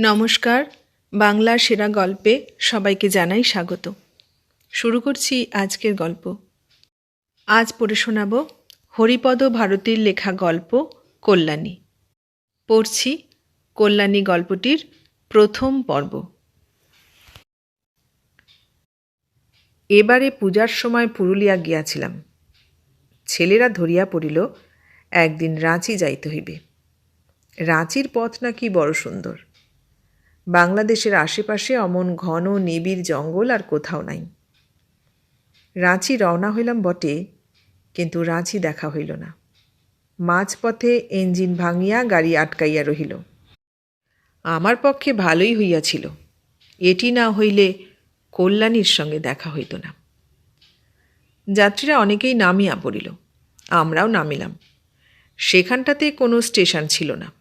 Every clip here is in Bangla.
নমস্কার, বাংলা সেরা গল্পে সবাইকে জানাই স্বাগত। শুরু করছি আজকের গল্প। আজ পড়ে শোনাব হরিপদ ভারতীর লেখা গল্প কল্যাণী। পড়ছি কল্যাণী গল্পটির প্রথম পর্ব। এবারে পূজার সময় পুরুলিয়া গিয়াছিলাম। ছেলেরা ধরিয়া পড়িল, একদিন রাঁচি যাইতে হইবে। রাঁচির পথ নাকি বড় সুন্দর। বাংলাদেশের আশেপাশে অমন ঘন নিবিড় জঙ্গল আর কোথাও নাই। রাঁচি রওনা হইলাম বটে, কিন্তু রাঁচি দেখা হইল না। মাঝপথে ইঞ্জিন ভাঙিয়া গাড়ি আটকাইয়া রহিল। আমার পক্ষে ভালোই হইয়াছিল। এটি না হইলে কল্যাণীর সঙ্গে দেখা হইত না। যাত্রীরা অনেকেই নামিয়া পড়িল। আমরাও নামিলাম। সেখানটাতে কোনো স্টেশন ছিল না।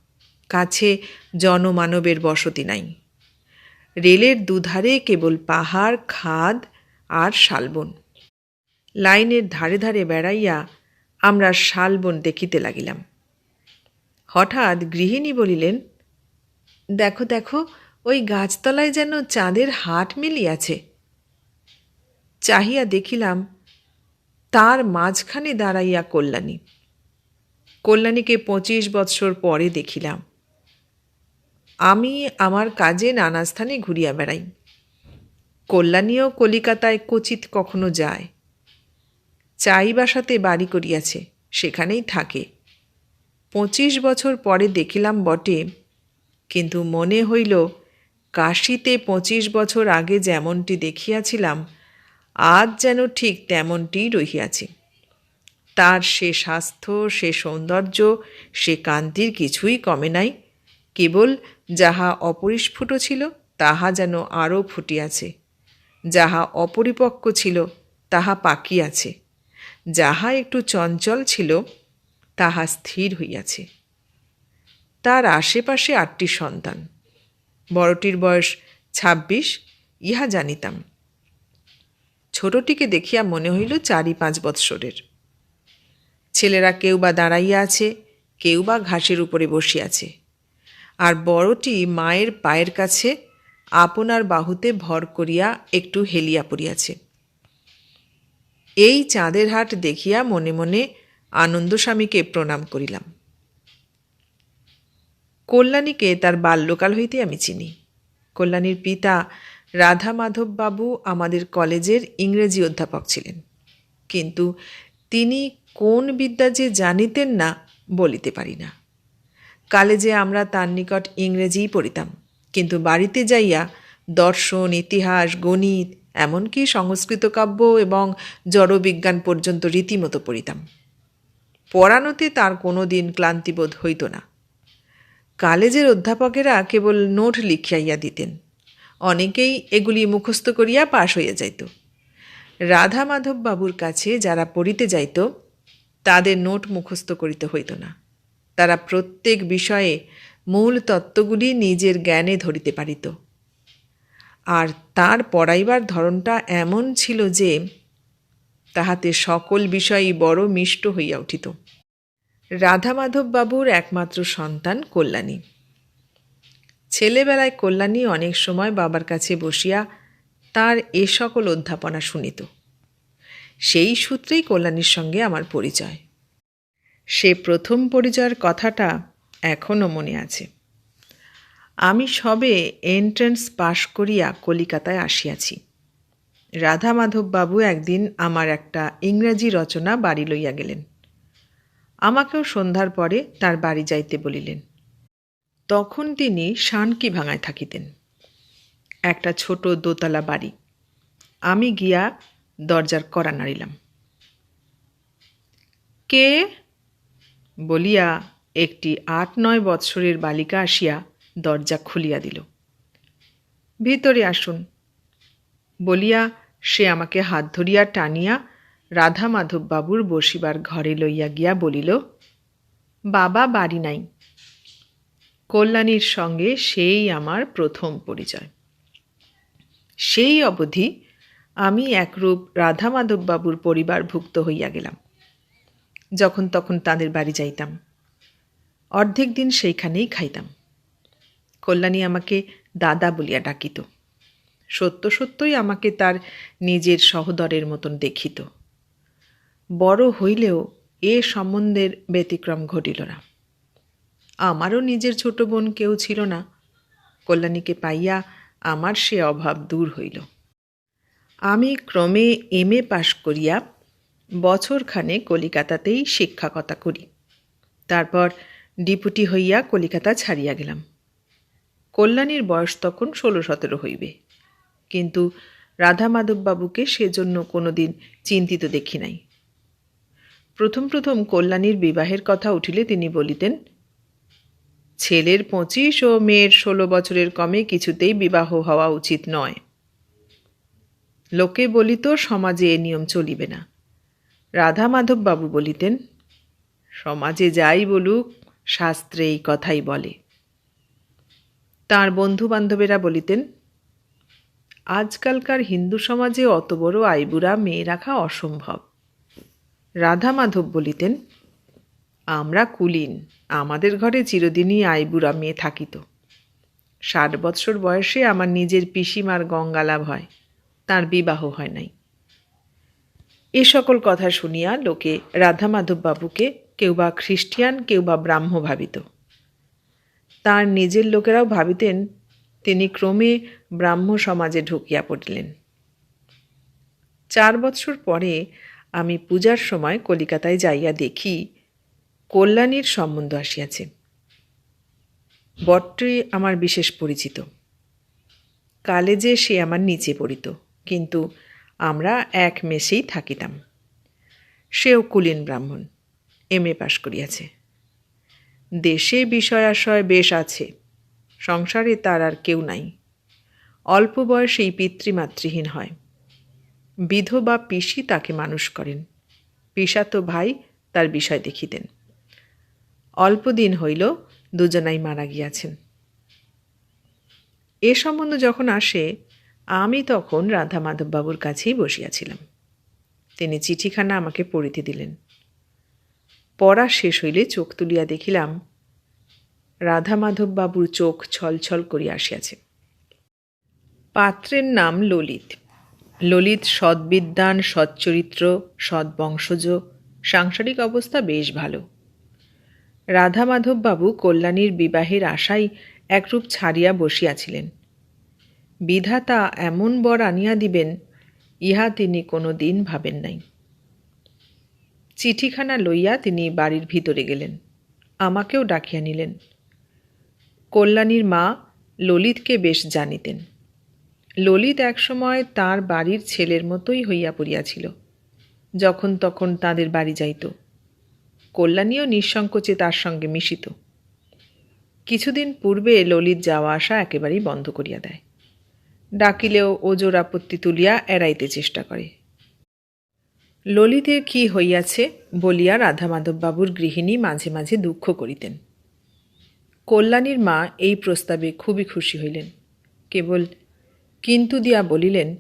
কাছে জনমানবের বসতি নাই। রেলের দুধারে কেবল পাহাড়, খাদ আর শালবন। লাইনের ধারে ধারে বেড়াইয়া আমরা শালবন দেখিতে লাগিলাম। হঠাৎ গৃহিণী বলিলেন, দেখো দেখো, ওই গাছতলায় যেন চাঁদের হাট মিলিয়াছে। চাহিয়া দেখিলাম, তার মাঝখানে দাঁড়াইয়া কল্যাণী। কল্যাণীকে পঁচিশ বৎসর পরে দেখিলাম। আমি আমার কাজে নানা স্থানে ঘুরিয়া বেড়াই। কল্যাণীও কলিকাতায় কচিত কখনো যায়। চাই বাসাতে বাড়ি করিয়াছে, সেখানেই থাকে। পঁচিশ বছর পরে দেখিলাম বটে, কিন্তু মনে হইল, কাশিতে পঁচিশ বছর আগে যেমনটি দেখিয়াছিলাম, আজ যেন ঠিক তেমনটি রহিয়াছে। তার সে স্বাস্থ্য, সে সৌন্দর্য, সে কান্তির কিছুই কমে নাই। কেবল যাহা অপরিস্ফুট ছিল, তাহা যেন আরও ফুটিয়াছে। যাহা অপরিপক্ক ছিল, তাহা পাকিয়াছে যাহা একটু চঞ্চল ছিল, তাহা স্থির হইয়াছে। তার আশেপাশে আটটি সন্তান। বড়টির বয়স ছাব্বিশ, ইহা জানিতাম। ছোটটিকে দেখিয়া মনে হইল চারি পাঁচ বৎসরের। ছেলেরা কেউ বা দাঁড়াইয়া আছে, কেউ বা ঘাসের উপরে বসিয়াছে। আর বড়টি মায়ের পায়ের কাছে আপনার বাহুতে ভর করিয়া একটু হেলিয়া পড়িয়াছে। এই চাঁদের হাট দেখিয়া মনে মনে আনন্দস্বামীকে প্রণাম করিলাম। কল্যাণীকে তার বাল্যকাল হইতে আমি চিনি। কল্যাণীর পিতা রাধা মাধব বাবু আমাদের কলেজের ইংরেজি অধ্যাপক ছিলেন। কিন্তু তিনি কোন বিদ্যা যে জানিতেন না বলিতে পারি না। কালেজে আমরা তার নিকট ইংরেজিই পড়িতাম। কিন্তু বাড়িতে যাইয়া দর্শন, ইতিহাস, গণিত, এমনকি সংস্কৃত কাব্য এবং জড়বিজ্ঞান পর্যন্ত রীতিমতো পড়িতাম। পড়ানোতে তার কোনো দিন ক্লান্তিবোধ হইত না। কলেজের অধ্যাপকেরা কেবল নোট লিখিয়াইয়া দিতেন। অনেকেই এগুলি মুখস্থ করিয়া পাশ হইয়া যাইত। রাধা মাধব বাবুর কাছে যারা পড়িতে যাইত, তাদের নোট মুখস্থ করিতে হইত না। তারা প্রত্যেক বিষয়ে মূল তত্ত্বগুলি নিজের জ্ঞানে ধরিতে পারিত। আর তার পড়াইবার ধরনটা এমন ছিল যে, তাহাতে সকল বিষয়ই বড় মিষ্ট হইয়া উঠিত। রাধা মাধব বাবুর একমাত্র সন্তান কল্যাণী। ছেলেবেলায় কল্যাণী অনেক সময় বাবার কাছে বসিয়া তার এ সকল অধ্যাপনা শুনিত। সেই সূত্রেই কল্যাণীর সঙ্গে আমার পরিচয়। সে প্রথম পরিচয়ের কথাটা এখনও মনে আছে। আমি সবে এন্ট্রেন্স পাশ করিয়া কলিকাতায় আসিয়াছি। রাধা মাধব বাবু একদিন আমার একটা ইংরাজি রচনা বাড়ি লইয়া গেলেন। আমাকেও সন্ধ্যার পরে তার বাড়ি যাইতে বলিলেন। তখন তিনি শানকি ভাঙায় থাকিতেন। একটা ছোট দোতলা বাড়ি। আমি গিয়া দরজার করা নাড়িলাম। কে? বলিয়া একটি আট নয় বৎসরের বালিকা আসিয়া দরজা খুলিয়া দিল। ভিতরে আসুন। বলিয়া সে আমাকে হাত ধরিয়া টানিয়া রাধা মাধববাবুর বসিবার ঘরে লইয়া গিয়া বলিল, বাবা বাড়ি নাই। কল্যাণীর সঙ্গে সেই আমার প্রথম পরিচয়। সেই অবধি আমি একরূপ রাধা মাধববাবুর পরিবারভুক্ত হইয়া গেলাম। যখন তখন তাদের বাড়ি যাইতাম। অর্ধেক দিন সেইখানেই খাইতাম। কল্যাণী আমাকে দাদা বলিয়া ডাকিত। সত্য সত্যই আমাকে তার নিজের সহদরের মতন দেখিত। বড় হইলেও এ সম্বন্ধের ব্যতিক্রম ঘটিল না। আমারও নিজের ছোট বোন কেউ ছিল না। কল্যাণীকে পাইয়া আমার সে অভাব দূর হইল। আমি ক্রমে এম এ পাশ করিয়া বছরখানে কলিকাতাতেই শিক্ষকতা করি। তারপর ডিপুটি হইয়া কলিকাতা ছাড়িয়া গেলাম। কল্যাণীর বয়স তখন ষোলো সতেরো হইবে। কিন্তু রাধা মাধববাবুকে সেজন্য কোনো দিন চিন্তিত দেখি নাই। প্রথম প্রথম কল্যাণীর বিবাহের কথা উঠিলে তিনি বলিতেন, ছেলের পঁচিশ ও মেয়ের ষোলো বছরের কমে কিছুতেই বিবাহ হওয়া উচিত নয়। লোকে বলিত সমাজে এ নিয়ম চলিবে না। রাধা মাধববাবু বলিতেন, সমাজে যাই বলুক, শাস্ত্রে এই কথাই বলে। তাঁর বন্ধু বান্ধবেরা বলিতেন, আজকালকার হিন্দু সমাজে অত বড় আইবুড়া মেয়ে রাখা অসম্ভব। রাধা মাধব বলিতেন, আমরা কুলীন, আমাদের ঘরে চিরদিনই আইবুড়া মেয়ে থাকিত। ষাট বৎসর বয়সে আমার নিজের পিসিমার গঙ্গালাভ হয়, তার বিবাহ হয় নাই। এ সকল কথা শুনিয়া লোকে রাধা মাধব বাবুকে কেউ বা খ্রিস্টিয়ান, কেউ বা ব্রাহ্ম ভাবিত। তার নিজের লোকেরাও ভাবিতেন, তিনি ক্রমে ব্রাহ্ম সমাজে ঢুকিয়া পড়লেন। চার বৎসর পরে আমি পূজার সময় কলিকাতায় যাইয়া দেখি, কল্যাণীর সম্বন্ধ আসিয়াছে। বটটি আমার বিশেষ পরিচিত। কালে যে সে আমার নিচে পড়িত, কিন্তু আমরা এক মেসেই থাকিতাম। সেও কুলীন ব্রাহ্মণ, এম এ পাশ করিয়াছে। দেশে বিষয়াশয় বেশ আছে, সংসারে তার আর কেউ নাই। অল্প বয়সেই পিতৃমাতৃহীন হয়। বিধবা পিসি তাকে মানুষ করেন, পিসাতো ভাই তার বিষয় দেখিতেন। অল্প দিন হইল, দুজনাই মারা গিয়াছেন। এ সম্বন্ধ যখন আসে আমি তখন রাধা মাধববাবুর কাছেই বসিয়াছিলাম। তিনি চিঠিখানা আমাকে পড়িতে দিলেন। পড়া শেষ হইলে চোখ তুলিয়া দেখিলাম রাধা মাধববাবুর চোখ ছলছল করিয়া আসিয়াছে। পাত্রের নাম ললিত। ললিত সদ্বিদ্যান, সচ্চরিত্র, সদ্বংশজ, সাংসারিক অবস্থা বেশ ভালো। রাধা মাধববাবু কল্যাণীর বিবাহের আশাই একরূপ ছাড়িয়া বসিয়াছিলেন। বিধাতা এমন বর আনিয়া দিবেন, ইহা তিনি কোনো দিন ভাবেন নাই। চিঠিখানা লইয়া তিনি বাড়ির ভিতরে গেলেন, আমাকেও ডাকিয়া নিলেন। কল্যাণীর মা ললিতকে বেশ জানিতেন। ললিত একসময় তার বাড়ির ছেলের মতোই হইয়া পড়িয়াছিল, যখন তখন তাদের বাড়ি যাইত। কল্যাণীও নিঃসংকোচে তার সঙ্গে মিশিত। কিছুদিন পূর্বে ললিত যাওয়া আসা একেবারেই বন্ধ করিয়া দেয়। ডাকিলেও ওজোর আপত্তি তুলিয়া এড়াইতে চেষ্টা করে। ললিতের কি হইয়াছে বলিয়া রাধা মাধববাবুর গৃহিণী মাঝে মাঝে দুঃখ করিতেন। কল্যাণীর মা এই প্রস্তাবে খুবই খুশি হইলেন। কেবল কিন্তু দিয়া বলিলেন,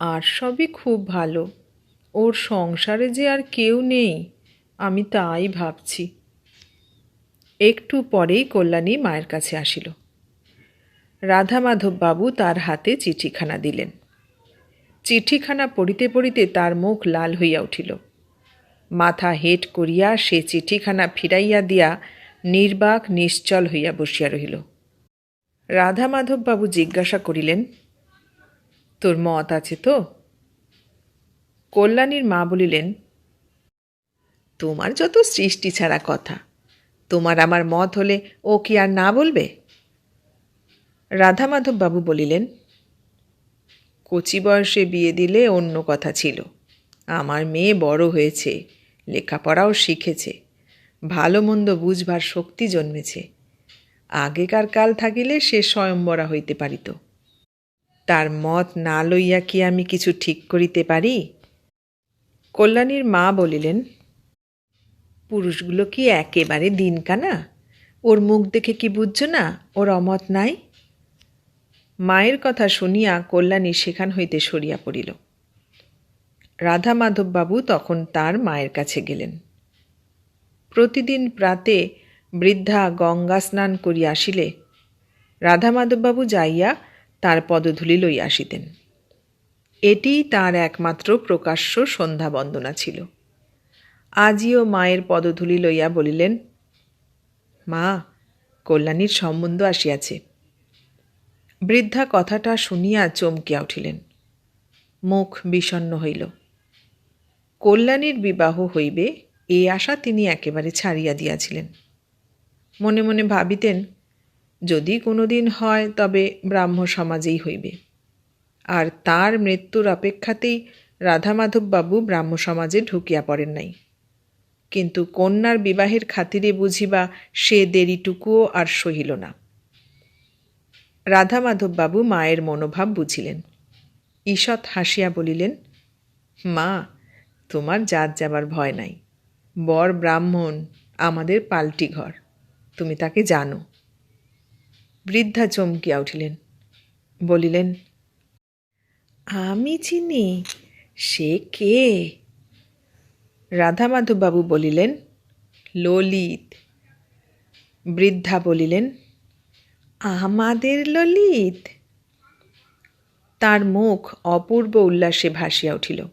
আর সবই খুব ভালো। ওর সংসারে যে আর কেউ নেই, আমি তাই ভাবছি। একটু পরেই কল্যাণী মায়ের কাছে আসিল। রাধা মাধববাবু তার হাতে চিঠিখানা দিলেন। চিঠিখানা পড়িতে পড়িতে তার মুখ লাল হইয়া উঠিল। মাথা হেট করিয়া সে চিঠিখানা ফিরাইয়া দিয়া নির্বাক, নিশ্চল হইয়া বসিয়া রহিল। রাধা মাধববাবু জিজ্ঞাসা করিলেন, তোর মত আছে তো? কল্যাণীর মা বলিলেন, তোমার যত সৃষ্টি ছাড়া কথা, তোমার আমার মত হলে ও কি আর না বলবে? রাধা মাধববাবু বলিলেন, কচি বয়সে বিয়ে দিলে অন্য কথা ছিল। আমার মেয়ে বড় হয়েছে, লেখাপড়াও শিখেছে, ভালো মন্দ বুঝবার শক্তি জন্মেছে। আগেকার কাল থাকিলে সে স্বয়ম্বরা হইতে পারিত। তার মত না লইয়া কি আমি কিছু ঠিক করিতে পারি? কল্যাণীর মা বলিলেন, পুরুষগুলো কি একেবারে দিনকানা? ওর মুখ দেখে কি বুঝছ না? ওর অমত নাই? মায়ের কথা শুনিয়া কল্যাণী সেখান হইতে সরিয়া পড়িল। রাধা মাধববাবু তখন তার মায়ের কাছে গেলেন। প্রতিদিন প্রাতে বৃদ্ধা গঙ্গা স্নান করিয়া আসিলে রাধা মাধববাবু যাইয়া তার পদধূলি লইয়া আসিতেন। এটিই তার একমাত্র প্রকাশ্য সন্ধ্যা বন্দনা ছিল। আজিও মায়ের পদধূলি লইয়া বলিলেন, মা, কল্যাণীর সম্বন্ধ আসিয়াছে। বৃদ্ধা কথাটা শুনিয়া চমকিয়া উঠিলেন। মুখ বিষণ্ণ হইল। কল্যাণীর বিবাহ হইবে এই আশা তিনি একেবারে ছাড়িয়া দিয়াছিলেন। মনে মনে ভাবিতেন, যদি কোনো দিন হয় তবে ব্রাহ্ম সমাজেই হইবে। আর তার মৃত্যুর অপেক্ষাতেই রাধামাধববাবু ব্রাহ্ম সমাজে ঢুকিয়া পড়েন নাই। কিন্তু কন্যার বিবাহের খাতিরে বুঝিবা সে দেরিটুকুও আর সহিল না। রাধামাধববাবু মায়ের মনোভাব বুঝিলেন। ঈষৎ হাসিয়া বলিলেন, মা, তোমার জাত যাবার ভয় নাই। বর ব্রাহ্মণ আমাদের পাল্টি ঘর, তুমি তাকে জানো। বৃদ্ধা চমকিয়া উঠিলেন, বলিলেন, আমি চিনি, সে কে? রাধামাধববাবু বলিলেন, ললিত। বৃদ্ধা বলিলেন আমাদের ললিত। তার মুখ অপূর্ব উল্লাসে ভাসিয়া উঠিল।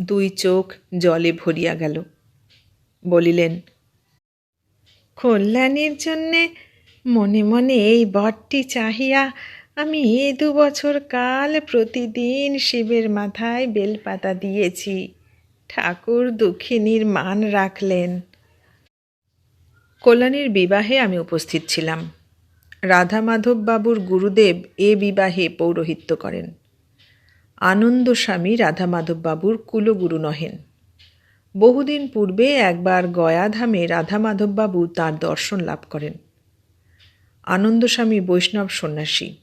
দুই চোখ জলে ভরিয়া গেল। বলিলেন, কল্যাণের জন্যে মনে মনে এই বটটি চাহিয়া আমি এ দু বছর কাল প্রতিদিন শিবের মাথায় বেলপাতা দিয়েছি। ঠাকুর দুঃখিনীর মান রাখলেন। কল্যাণীর বিবাহে আমি উপস্থিত ছিলাম। রাধা মাধব বাবুর গুরুদেব এ বিবাহে পৌরোহিত্য করেন। আনন্দ স্বামী রাধা মাধব বাবুর কুলগুরু নহেন। বহুদিন পূর্বে একবার গয়াধামে রাধা মাধববাবু তাঁর দর্শন লাভ করেন। আনন্দস্বামী বৈষ্ণব সন্ন্যাসী।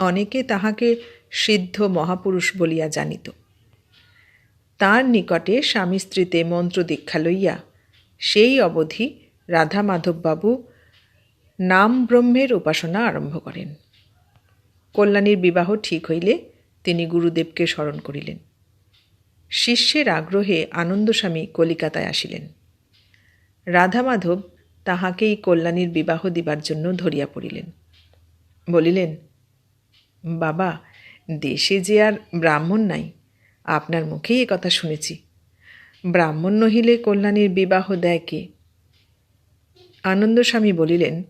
অনেকে তাহাকে সিদ্ধ মহাপুরুষ বলিয়া জানিত। তার নিকটে স্বামী স্ত্রীতে মন্ত্র দীক্ষা লইয়া সেই অবধি রাধা মাধববাবু নাম ব্রহ্মের উপাসনা আরম্ভ করেন। কল্যাণীর বিবাহ ঠিক হইলে তিনি গুরুদেবকে স্মরণ করিলেন। শিষ্যের আগ্রহে আনন্দস্বামী কলিকাতায় আসিলেন। রাধা মাধব তাহাকেই কল্যাণীর বিবাহ দিবার জন্য ধরিয়া পড়িলেন। বলিলেন, বাবা, দেশে যে আর ব্রাহ্মণ নাই, আপনার মুখেই এ কথা শুনেছি। ব্রাহ্মণ নহিলে কল্যাণীর বিবাহ দেয় কে? আনন্দস্বামী বলিলেন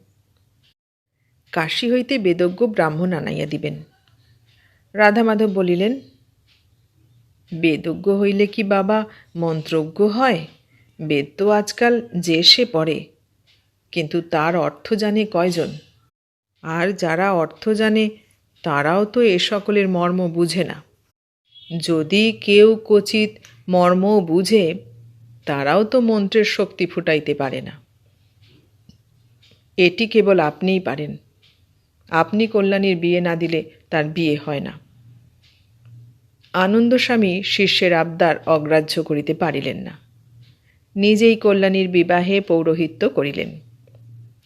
কাশী হইতে বেদজ্ঞ ব্রাহ্মণ আনাইয়া দিবেন। রাধা মাধব বলিলেন, বেদজ্ঞ হইলে কি বাবা মন্ত্রজ্ঞ হয়? বেদ তো আজকাল যে সে পড়ে, কিন্তু তার অর্থ জানে কয়জন? আর যারা অর্থ জানে, তারাও তো এ সকলের মর্ম বুঝে না। যদি কেউ কচিত মর্ম বুঝে, তারাও তো মন্ত্রের শক্তি ফুটাইতে পারে না। এটি কেবল আপনিই পারেন। আপনি কল্যাণীর বিয়ে না দিলে তার বিয়ে হয় না। আনন্দস্বামী শিষ্যের আবদার অগ্রাহ্য করিতে পারিলেন না। নিজেই কল্যাণীর বিবাহে পৌরোহিত্য করিলেন।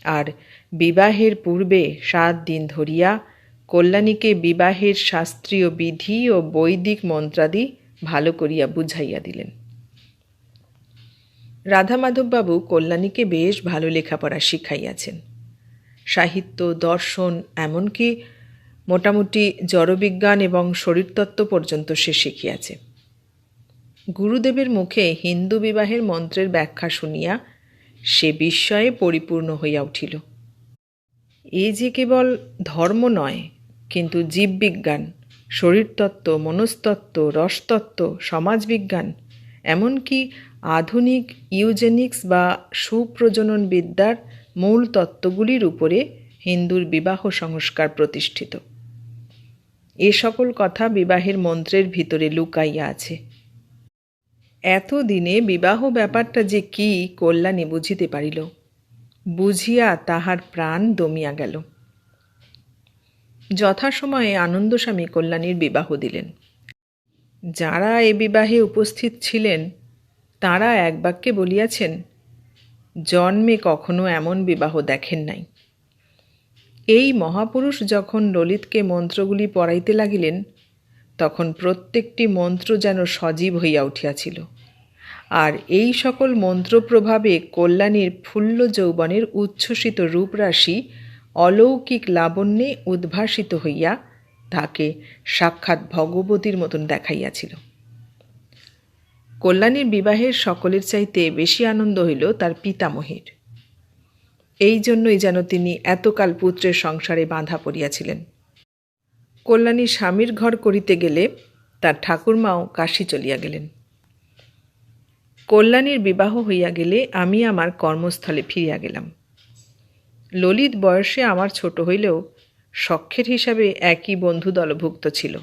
আর বিবাহের পূর্বে সাত দিন ধরিয়া কল্যাণীকে বিবাহের শাস্ত্রীয় বিধি ও বৈদিক মন্ত্রাদি ভালো করিয়া বুঝাইয়া দিলেন। রাধা মাধববাবু কল্যাণীকে বেশ ভালো লেখাপড়া শিখাইয়াছেন। সাহিত্য, দর্শন, এমনকি মোটামুটি জড়বিজ্ঞান এবং শরীরতত্ত্ব পর্যন্ত সে শিখিয়াছে। গুরুদেবের মুখে হিন্দু বিবাহের মন্ত্রের ব্যাখ্যা শুনিয়া সে বিস্ময়ে পরিপূর্ণ হইয়া উঠিল। এ যে কেবল ধর্ম নয়, কিন্তু জীববিজ্ঞান, শরীরতত্ত্ব, মনস্তত্ত্ব, রসতত্ত্ব, সমাজবিজ্ঞান, এমনকি আধুনিক ইউজেনিক্স বা সুপ্রজনন বিদ্যার মূল তত্ত্বগুলির উপরে হিন্দুর বিবাহ সংস্কার প্রতিষ্ঠিত। এ সকল কথা বিবাহের মন্ত্রের ভিতরে লুকাইয়া আছে। এতদিনে বিবাহ ব্যাপারটা যে কি কল্যাণী বুঝিতে পারিল, বুঝিয়া তাহার প্রাণ দমিয়া গেল। যথাসময়ে আনন্দস্বামী কল্যাণীর বিবাহ দিলেন। যারা এ বিবাহে উপস্থিত ছিলেন, তারা এক বাক্যে বলিয়াছেন জন্মে কখনো এমন বিবাহ দেখেন নাই। এই মহাপুরুষ যখন ললিতকে মন্ত্রগুলি পড়াইতে লাগিলেন, তখন প্রত্যেকটি মন্ত্র যেন সজীব হইয়া উঠিয়াছিল। আর এই সকল মন্ত্র প্রভাবে কল্যাণীর ফুল্ল যৌবনের উচ্ছ্বসিত রূপরাশি অলৌকিক লাবণ্যে উদ্ভাসিত হইয়া তাকে সাক্ষাৎ ভগবতীর মতন দেখাইয়াছিল। কল্যাণীর বিবাহের সকলের চাইতে বেশি আনন্দ হইল তার পিতামহের। এই জন্যই যেন তিনি এতকাল পুত্রের সংসারে বাঁধা পড়িয়াছিলেন। কল্যাণী স্বামীর ঘর করিতে গেলে তার ঠাকুরমাও কাশি চলিয়া গেলেন। কল্যাণীর বিবাহ হইয়া গেলে আমি আমার কর্মস্থলে ফিরিয়া গেলাম। ললিত বয়সে আমার ছোট হইলেও সখ্যের হিসাবে একই বন্ধু দলভুক্ত ছিল।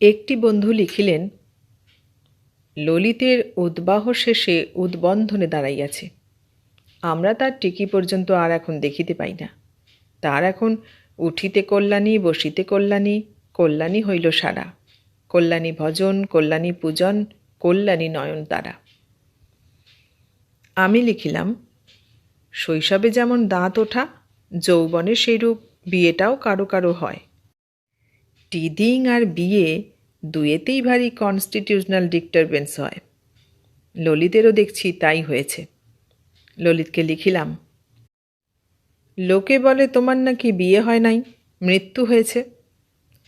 একটি বন্ধু লিখিলেন ললিতের উদ্বাহ শেষে উদ্বন্ধনে দাঁড়াইয়াছে। আমরা তার টিকি পর্যন্ত আর এখন দেখিতে পাই না। তার এখন উঠিতে কল্যাণী, বসিতে কল্যাণী কল্যাণী হইল সারা। কল্যাণী ভজন, কল্যাণী পূজন, কল্যাণী নয়ন তারা। আমি লিখিলাম, শৈশবে যেমন দাঁত ওঠা, যৌবনে সেইরূপ বিয়েটাও কারও কারও হয়। টিদিং আর বিয়ে দুয়েতেই ভারী কনস্টিটিউশনাল ডিস্টারবেন্স হয়। ললিতেরও দেখছি তাই হয়েছে। ললিতকে লিখিলাম, লোকে বলে তোমার নাকি বিয়ে হয় নাই, মৃত্যু হয়েছে।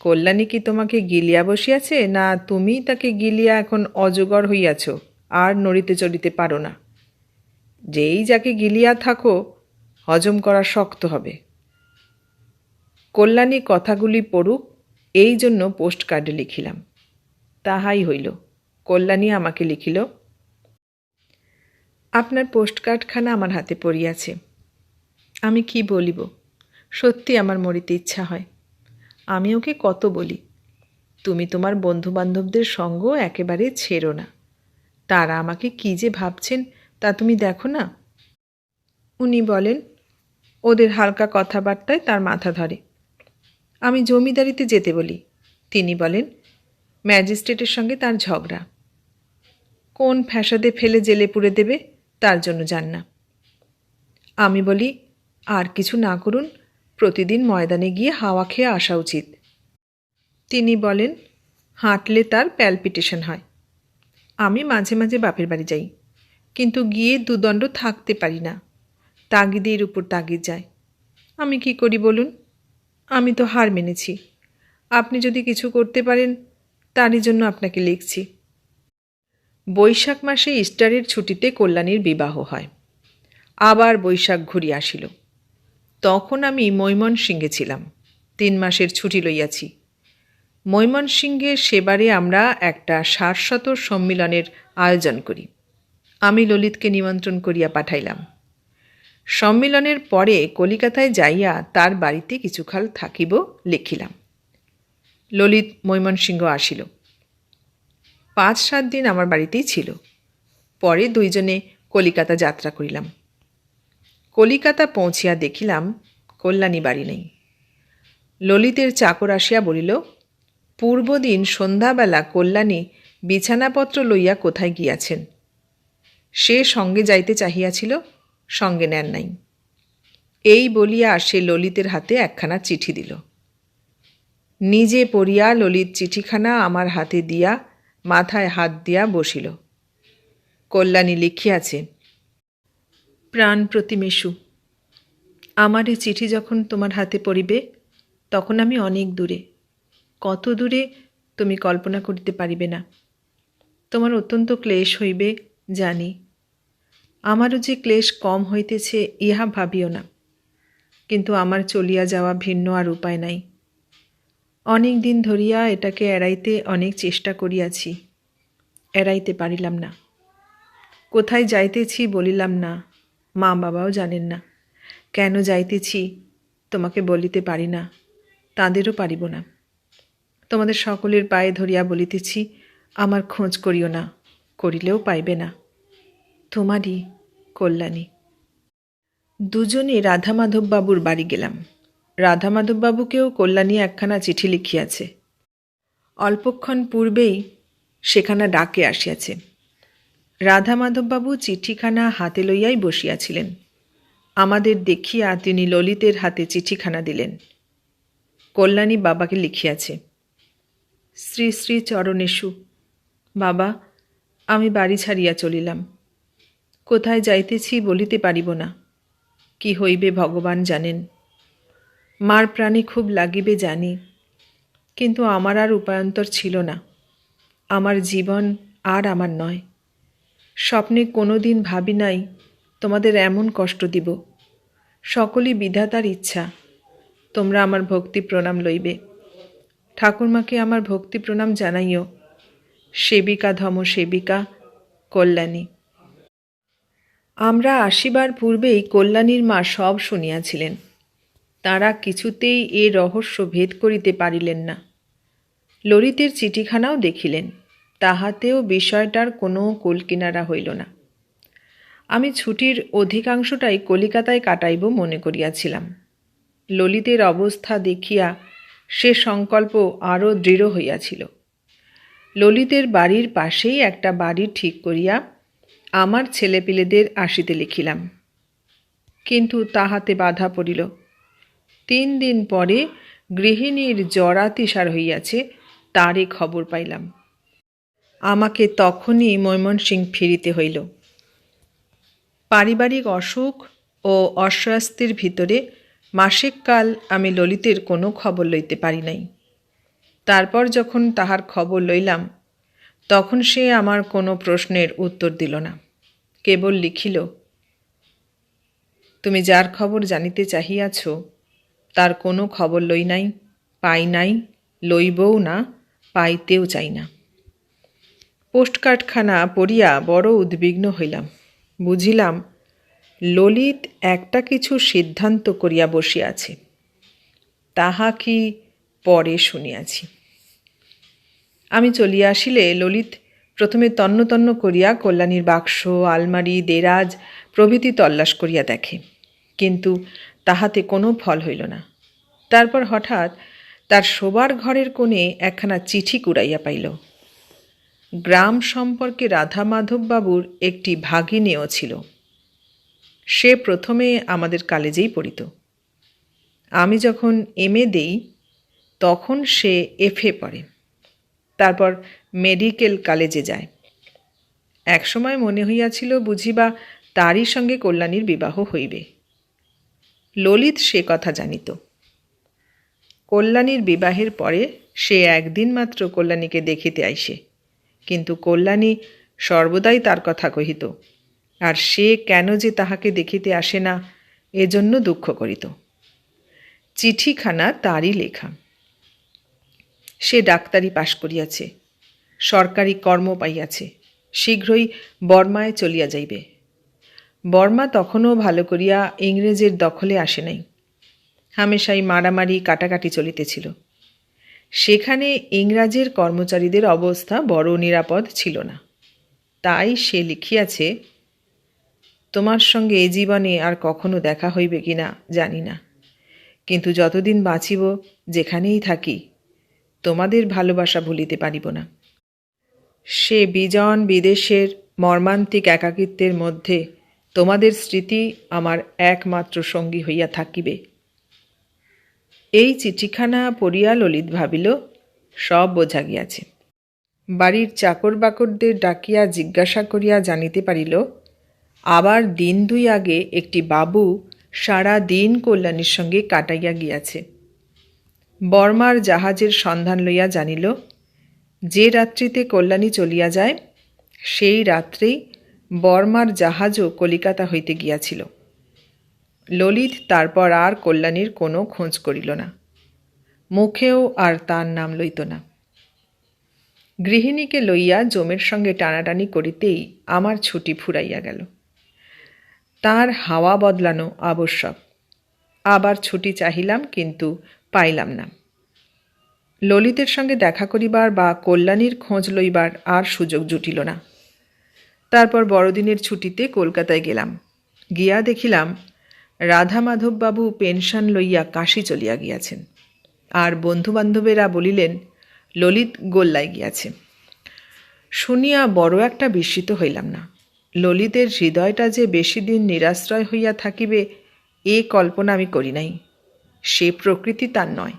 কল্যাণী কি তোমাকে গিলিয়া বসিয়াছে, না তুমি তাকে গিলিয়া এখন অজগর হইয়াছ? আর নড়িতে চড়িতে পারো না। যেই যাকে গিলিয়া থাকো, হজম করা শক্ত হবে। কল্যাণী কথাগুলি পড়ুক, এই জন্য পোস্ট কার্ডে লিখিলাম। তাহাই হইল। কল্যাণী আমাকে লিখিল, আপনার পোস্ট কার্ডখানা আমার হাতে পড়িয়াছে। আমি কি বলিব? সত্যি আমার মরিতে ইচ্ছা হয়। আমি ওকে কত বলি? তুমি তোমার বন্ধু বান্ধবদের সঙ্গ একেবারে ছেড়ো না। তারা আমাকে কি যে ভাবছেন তা তুমি দেখো না? উনি বলেন, ওদের হালকা কথাবার্তায় তার মাথা ধরে। আমি জমিদারিতে যেতে বলি। তিনি বলেন ম্যাজিস্ট্রেটের সঙ্গে তার ঝগড়া। কোন ফ্যাসাদে ফেলে জেলে পুড়ে দেবে, তার জন্য যান না। আমি বলি, আর কিছু না করুন, প্রতিদিন ময়দানে গিয়ে হাওয়া খেয়ে আসা উচিত। তিনি বলেন, হাঁটলে তার প্যালপিটেশন হয়। আমি মাঝে মাঝে বাপের বাড়ি যাই, কিন্তু গিয়ে দুদণ্ড থাকতে পারি না। তাগিদের উপর তাগিদ যায়। আমি কি করি বলুন? আমি তো হার মেনেছি। আপনি যদি কিছু করতে পারেন তারই জন্য আপনাকে লিখছি। বৈশাখ মাসে ইস্টারের ছুটিতে কল্যাণীর বিবাহ হয়। আবার বৈশাখ ঘুরিয়া আসিল। তখন আমি মৈমনসিংহে ছিলাম। তিন মাসের ছুটি লইয়াছি। মৈমনসিংহে সেবারে আমরা একটা সারশত সম্মিলনের আয়োজন করি। আমি ললিতকে নিমন্ত্রণ করিয়া পাঠাইলাম। সম্মিলনের পরে কলিকাতায় যাইয়া তার বাড়িতে কিছুকাল থাকিব লিখিলাম। ললিত মৈমনসিংহ আসিল। পাঁচ সাত দিন আমার বাড়িতেই ছিল। পরে দুইজনে কলিকাতা যাত্রা করিলাম। কলিকাতা পৌঁছিয়া দেখিলাম কল্যাণী বাড়ি নেই। ললিতের চাকর আসিয়া বলিল পূর্বদিন সন্ধ্যাবেলা কল্যাণী বিছানাপত্র লইয়া কোথায় গিয়াছেন? সে সঙ্গে যাইতে চাহিয়াছিল, সঙ্গে নেন নাই। এই বলিয়া সে ললিতের হাতে একখানা চিঠি দিল। নিজে পড়িয়া ললিত চিঠিখানা আমার হাতে দিয়া মাথায় হাত দিয়া বসিল। কল্যাণী লিখিয়াছে প্রাণ প্রতিমেষু, আমার এই চিঠি যখন তোমার হাতে পড়িবে, তখন আমি অনেক দূরে, কত দূরে তুমি কল্পনা করিতে পারিবে না। তোমার অত্যন্ত ক্লেশ হইবে, জানি। আমারও যে ক্লেশ কম হইতেছে, ইহা ভাবিও না। কিন্তু আমার চলিয়া যাওয়া ভিন্ন আর উপায় নাই। অনেক দিন ধরিয়া এটাকে এড়াইতে অনেক চেষ্টা করিয়াছি। এড়াইতে পারিলাম না। কোথায় যাইতেছি বলিলাম না। মা বাবাও জানেন না। কেন যাইতেছি তোমাকে বলিতে পারি না। তাঁদেরও পারিব না। তোমাদের সকলের পায়ে ধরিয়া বলিতেছি, আমার খোঁজ করিও না, করিলেও পাইবে না। তোমারই কল্যাণী। দুজনে রাধা রাধামাধববাবুর বাড়ি গেলাম। রাধামাধববাবুকেও কল্যাণী একখানা চিঠি লিখিয়াছে। অল্পক্ষণ পূর্বেই সেখানা ডাকে আসিয়াছে। রাধামাধববাবু চিঠিখানা হাতে লইয়াই বসিয়াছিলেন। আমাদের দেখিয়া তিনি ললিতের হাতে চিঠিখানা দিলেন। কল্যাণী বাবাকে লিখিয়াছে, শ্রী শ্রী চরণেশু, বাবা, আমি বাড়ি ছাড়িয়া চলিলাম। কোথায় যাইতেছি বলিতে পারিব না। কি হইবে ভগবান জানেন। মার প্রাণী খুব লাগিবে জানি, কিন্তু আমার আর উপায়ন্তর ছিল না। আমার জীবন আর আমার নয়। স্বপ্নে কোনো দিন ভাবি নাই, তোমাদের এমন কষ্ট দিব। সকলই বিধাতার ইচ্ছা, তোমরা আমার ভক্তি প্রণাম লইবে। ঠাকুরমাকে আমার ভক্তি প্রণাম জানাইও। সেবিকা ধম সেবিকা, কল্যাণী। আমরা আসিবার পূর্বেই কল্যাণীর মা সব শুনিয়াছিলেন। তারা কিছুতেই এ রহস্য ভেদ করিতে পারিলেন না। ললিতের চিঠিখানাও দেখিলেন, তাহাতেও বিষয়টার কোনো কুলকিনারা হইল না। আমি ছুটির অধিকাংশটাই কলিকাতায় কাটাইব মনে করিয়াছিলাম। ললিতের অবস্থা দেখিয়া সে সংকল্প আরও দৃঢ় হইয়াছিল। ললিতের বাড়ির পাশেই একটা বাড়ি ঠিক করিয়া আমার ছেলেপিলেদের আসিতে লিখিলাম। কিন্তু তাহাতে বাধা পড়িল। তিন দিন পরে গৃহিণীর জরাতিসার হইয়াছে, তারই খবর পাইলাম। আমাকে তখনই ময়মনসিং ফিরিতে হইল। পারিবারিক অসুখ ও অস্বস্তির ভিতরে মাসিক কাল আমি ললিতের কোনো খবর লইতে পারি নাই। তারপর যখন তাহার খবর লইলাম, তখন সে আমার কোনো প্রশ্নের উত্তর দিল না, কেবল লিখিল, তুমি যার খবর জানিতে চাহিয়াছ তার কোনো খবর লই নাই, পাই নাই, লইবও না, পাইতেও চাই না। পোস্টকার্ডখানা পড়িয়া বড় উদ্বিগ্ন হইলাম। বুঝিলাম, ললিত একটা কিছু সিদ্ধান্ত করিয়া বসিয়াছে তাহা কি পরে শুনিয়াছি। আমি চলিয়া আসিলে ললিত প্রথমে তন্ন তন্ন করিয়া কল্যাণীর বাক্স, আলমারি, দেরাজ প্রভৃতি তল্লাশ করিয়া দেখে। কিন্তু তাহাতে কোনো ফল হইল না। তারপর হঠাৎ তার শোবার ঘরের কোণে একখানা চিঠি কুড়াইয়া পাইল। গ্রাম সম্পর্কে রাধা মাধববাবুর একটি ভাগিনেও ছিল। সে প্রথমে আমাদের কলেজেই পড়িত। আমি যখন এম এ দেই, তখন সে এফে পড়ে। তারপর মেডিকেল কলেজে যায়। একসময় মনে হইয়াছিল বুঝিবা তারই সঙ্গে কল্যাণীর বিবাহ হইবে। ললিত সে কথা জানিত। কল্যাণীর বিবাহের পরে সে একদিন মাত্র কল্যাণীকে দেখিতে আইসে। কিন্তু কল্যাণী সর্বদাই তার কথা কহিত, আর সে কেন যে তাহাকে দেখিতে আসে না এজন্য দুঃখ করিত। চিঠিখানা তারই লেখা। সে ডাক্তারি পাশ করিয়াছে, সরকারি কর্ম পাইয়াছে, শীঘ্রই বর্মায় চলিয়া যাইবে। বর্মা তখনও ভালো করিয়া ইংরেজের দখলে আসে নাই। হামেশাই মারামারি, কাটাকাটি চলিতেছিল। সেখানে ইংরাজের কর্মচারীদের অবস্থা বড় নিরাপদ ছিল না। তাই সে লিখিয়াছে, তোমার সঙ্গে এ জীবনে আর কখনো দেখা হইবে কি না জানি না। কিন্তু যতদিন বাঁচিব, যেখানেই থাকি, তোমাদের ভালোবাসা ভুলিতে পারিব না। সে বিজন বিদেশের মর্মান্তিক একাকিত্বের মধ্যে তোমাদের স্মৃতি আমার একমাত্র সঙ্গী হইয়া থাকিবে। এই চিঠিখানা পড়িয়া ললিত ভাবিল, সব বোঝা গিয়াছে। বাড়ির চাকর বাকরদের ডাকিয়া জিজ্ঞাসা করিয়া জানিতে পারিল, আবার দিন দুই আগে একটি বাবু সারা দিন কল্যাণীর সঙ্গে কাটাইয়া গিয়াছে। বর্মার জাহাজের সন্ধান লইয়া জানিল, যে রাত্রিতে কল্যাণী চলিয়া যায়, সেই রাত্রেই বর্মার জাহাজও কলিকাতা হইতে গিয়াছিল। ললিত তারপর আর কল্যাণীর কোনো খোঁজ করিল না। মুখেও আর তার নাম লইত না। গৃহিণীকে লইয়া জমের সঙ্গে টানাটানি করিতেই আমার ছুটি ফুরাইয়া গেল। তার হাওয়া বদলানো আবশ্যক। আবার ছুটি চাহিলাম কিন্তু পাইলাম না। ললিতের সঙ্গে দেখা করিবার বা কল্যাণীর খোঁজ লইবার আর সুযোগ জুটিল না। তারপর বড়দিনের ছুটিতে কলকাতায় গেলাম। গিয়া দেখিলাম রাধা মাধববাবু পেনশন লইয়া কাশি চলিয়া গিয়াছেন। আর বন্ধুবান্ধবেরা বলিলেন, ললিত গোল্লায় গিয়াছে। শুনিয়া বড় একটা বিস্মিত হইলাম না। ললিতের হৃদয়টা যে বেশি দিন নিরাশ্রয় হইয়া থাকিবে, এ কল্পনা আমি করি নাই। সে প্রকৃতি তার নয়।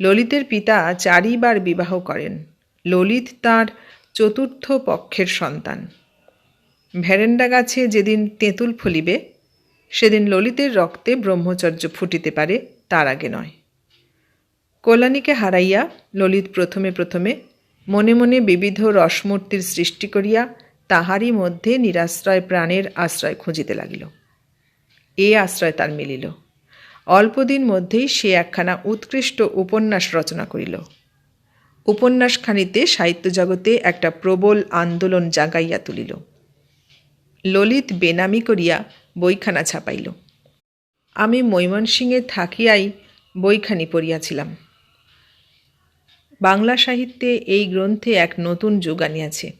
ললিতের পিতা চারিবার বিবাহ করেন। ললিত তার চতুর্থ পক্ষের সন্তান। ভ্যারেন্ডা গাছে যেদিন তেঁতুল ফলিবে, সেদিন ললিতের রক্তে ব্রহ্মচর্য ফুটিতে পারে, তার আগে নয়। কল্যাণীকে হারাইয়া ললিত প্রথমে প্রথমে মনে মনে বিবিধ রসমূর্তির সৃষ্টি করিয়া তাহারই মধ্যে নিরাশ্রয় প্রাণের আশ্রয় খুঁজিতে লাগিল। এ আশ্রয় তার মিলিল। অল্পদিন মধ্যেই সে একখানা উৎকৃষ্ট উপন্যাস রচনা করিল। উপন্যাসখানিতে সাহিত্য জগতে একটা প্রবল আন্দোলন জাগাইয়া তুলিল। ললিত বেনামি করিয়া বইখানা ছাপাইল। আমি মৈমনসিংহে থাকিয়াই বইখানি পড়িয়াছিলাম। বাংলা সাহিত্যে এই গ্রন্থে এক নতুন যুগ আনিয়াছে।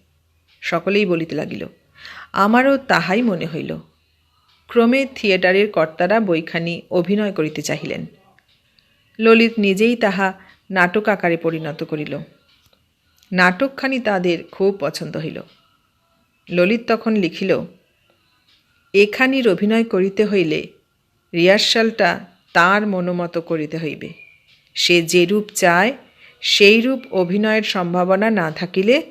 সকলেই বলিতে লাগিল, আমারও তাহাই মনে হইল। ক্রমে থিয়েটারের কর্তারা বইখানি অভিনয় করিতে চাহিলেন। ললিত নিজেই তাহা নাটক আকারে পরিণত করিল। নাটকখানি তাদের খুব পছন্দ হইল। ললিত তখন লিখিল, এখানির অভিনয় করিতে হইলে রিহার্সালটা তার মনোমত করিতে হইবে। সে যেরূপ চায় সেই রূপ অভিনয়ের সম্ভাবনা না থাকিলে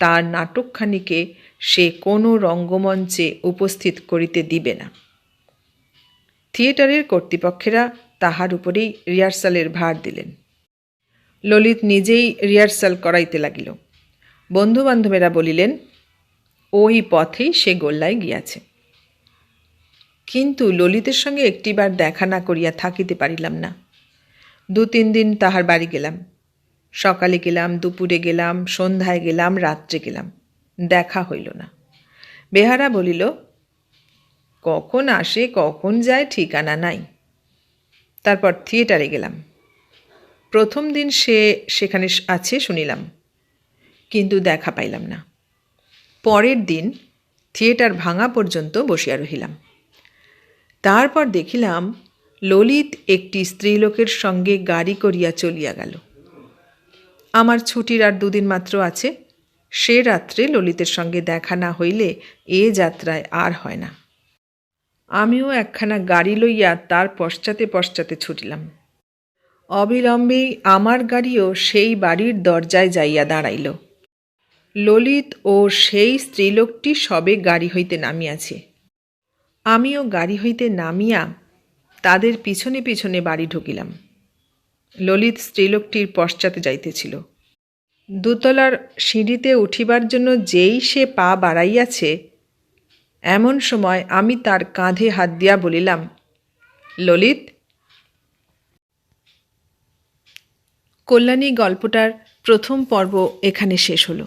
তার নাটকখানিকে সে কোনো রঙ্গমঞ্চে উপস্থিত করিতে দিবে না। থিয়েটারের কর্তৃপক্ষেরা তাহার উপরেই রিহার্সালের ভার দিলেন। ললিত নিজেই রিহার্সাল করাইতে লাগিল। বন্ধুবান্ধবেরা বলিলেন ওই পথেই সে গোল্লায় গিয়াছে। কিন্তু ললিতের সঙ্গে একটিবার দেখা না করিয়া থাকিতে পারিলাম না। দু তিন দিন তাহার বাড়ি গেলাম। সকালে গেলাম, দুপুরে গেলাম, সন্ধ্যায় গেলাম, রাত্রে গেলাম। দেখা হইল না। বেহারা বলিল, কখন আসে, কখন যায়, ঠিকানা নাই। তারপর থিয়েটারে গেলাম। প্রথম দিন সে সেখানে আছে শুনিলাম, কিন্তু দেখা পাইলাম না। পরের দিন থিয়েটার ভাঙা পর্যন্ত বসিয়া রহিলাম। তারপর দেখিলাম ললিত একটি স্ত্রীলোকের সঙ্গে গাড়ি করিয়া চলিয়া গেল। আমার ছুটির আর দুদিন মাত্র আছে, সে রাত্রে ললিতের সঙ্গে দেখা না হইলে এ যাত্রায় আর হয় না। আমিও একখানা গাড়ি লইয়া তার পশ্চাতে পশ্চাতে ছুটিলাম। অবিলম্বেই আমার গাড়িও সেই বাড়ির দরজায় যাইয়া দাঁড়াইল। ললিত ও সেই স্ত্রীলোকটি সবে গাড়ি হইতে নামিয়াছে। আমিও গাড়ি হইতে নামিয়া তাদের পিছনে পিছনে বাড়ি ঢুকিলাম। ললিত স্ত্রীলোকটির পশ্চাতে যাইতেছিল। দুতলার সিঁড়িতে উঠিবার জন্য যেই সে পা বাড়াইয়াছে, এমন সময় আমি তার কাঁধে হাত দিয়া বলিলাম, ললিত, কল্যাণী গল্পটার প্রথম পর্ব এখানে শেষ হলো।